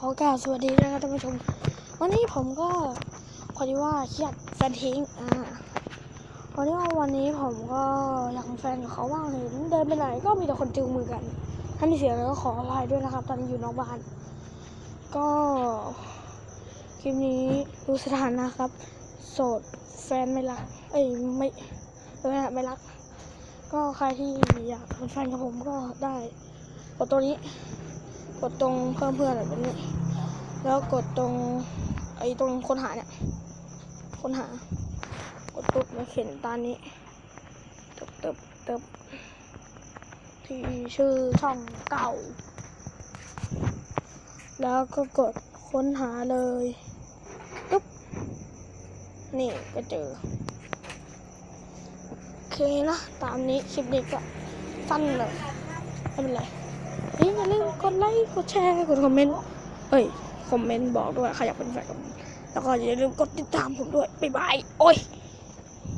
ขอกาบสวัสดีนะครับท่านผู้ชม วันนี้ผมก็พอดีว่าเครียดแฟนทิ้งอ่าวันนี้ว่าวันนี้ผมก็อยากแฟนเขาว่างเห็นเดินไปไหนก็มีแต่คนจูงมือกัน ถ้ามีเสียงแล้วก็ขออภัยด้วยนะครับ ตอนนี้อยู่นอกบ้าน ก็คลิปนี้ดูสถานะครับ โสดแฟนไม่รัก เอ้ยไม่ไม่ไม่รัก ก็ใครที่อยากเป็นแฟนกับผมก็ได้กดตัวนี้ กดตรงเพิ่มเพื่อนแบบนี้ แล้วกดตรงไอ้ตรงค้นหาเนี่ยค้นหา กดปุ๊บมาเขียนตามนี้ตึบตึบตึบที่ชื่อช่องเก่า แล้วก็กดค้นหาเลยปุ๊บนี่ก็เจอโอเคนะ ตามนี้คลิปนี้ก็สั้นเลยไม่เป็นไร เฮ้ยอย่าลืมกดไลค์ กดแชร์ กดคอมเมนต์ เอ้ย คอมเมนต์บอกด้วยใครอยากเป็นแฟนกับผมแล้วก็อย่าลืมกดติดตามผมด้วย บ๊ายบาย โอ้ย